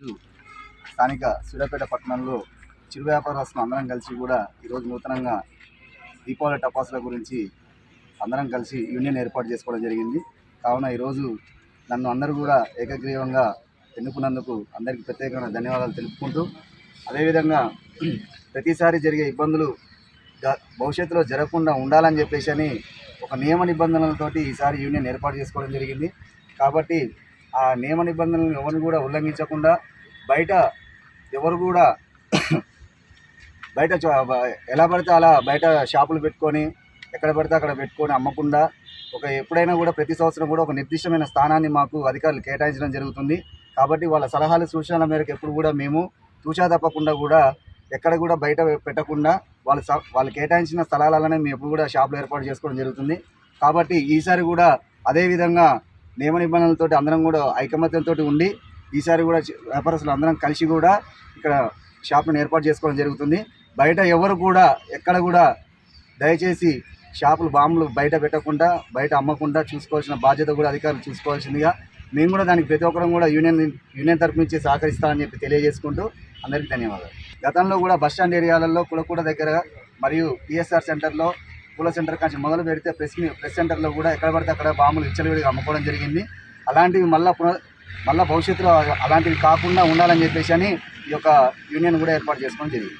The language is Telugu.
ఈరోజు స్థానిక సూర్యాపేట పట్టణంలో చిరు వ్యాపారస్తులు అందరం కలిసి కూడా ఈరోజు నూతనంగా దీపావళి టపాసుల గురించి అందరం కలిసి యూనియన్ ఏర్పాటు చేసుకోవడం జరిగింది. కావున ఈరోజు నన్ను అందరూ కూడా ఏకగ్రీవంగా ఎన్నుకున్నందుకు అందరికీ ప్రత్యేకమైన ధన్యవాదాలు తెలుపుకుంటూ అదేవిధంగా ప్రతిసారి జరిగే ఇబ్బందులు భవిష్యత్తులో జరగకుండా ఉండాలని చెప్పేసి అని ఒక నియమ నిబంధనలతోటి ఈసారి యూనియన్ ఏర్పాటు చేసుకోవడం జరిగింది. కాబట్టి ఆ నియమ నిబంధనలను ఎవరిని కూడా ఉల్లంఘించకుండా బయట ఎవరు కూడా బయట ఎలా పడితే అలా బయట షాపులు పెట్టుకొని ఎక్కడ పడితే అక్కడ పెట్టుకొని అమ్మకుండా ఒక ఎప్పుడైనా కూడా ప్రతి సంవత్సరం కూడా ఒక నిర్దిష్టమైన స్థానాన్ని మాకు అధికారులు కేటాయించడం జరుగుతుంది. కాబట్టి వాళ్ళ సలహాలు సూచనల మేరకు ఎప్పుడు కూడా మేము తూచా తప్పకుండా కూడా ఎక్కడ కూడా బయట పెట్టకుండా వాళ్ళు వాళ్ళు కేటాయించిన స్థలాలనే మేము ఎప్పుడు కూడా షాపులు ఏర్పాటు చేసుకోవడం జరుగుతుంది. కాబట్టి ఈసారి కూడా అదేవిధంగా నియమ నిబంధనలతో అందరం కూడా ఐకమత్యంతో ఉండి ఈసారి కూడా వ్యాపారస్తులు అందరం కలిసి కూడా ఇక్కడ షాప్ను ఏర్పాటు చేసుకోవడం జరుగుతుంది. బయట ఎవరు కూడా ఎక్కడ కూడా దయచేసి షాపులు బాంబులు బయట పెట్టకుండా బయట అమ్మకుండా చూసుకోవాల్సిన బాధ్యత కూడా అధికారులు చూసుకోవాల్సిందిగా మేము కూడా దానికి ప్రతి ఒక్కరం కూడా యూనియన్ యూనియన్ తరఫు నుంచి సహకరిస్తామని చెప్పి తెలియజేసుకుంటూ అందరికీ ధన్యవాదాలు. గతంలో కూడా బస్ స్టాండ్ ఏరియాలలో కులకూడ దగ్గర మరియు పిఎస్ఆర్ సెంటర్లో పూల సెంటర్ కాంచి మొదలు పెడితే ప్రెస్ ప్రెస్ సెంటర్లో కూడా ఎక్కడ పడితే అక్కడ బాంబులు ఇచ్చలవిడిగా అమ్ముకోవడం జరిగింది. అలాంటివి మళ్ళీ పునః మళ్ళీ భవిష్యత్తులో అలాంటివి కాకుండా ఉండాలని చెప్పేసి అని ఈ యొక్క యూనియన్ కూడా ఏర్పాటు చేసుకోవడం జరిగింది.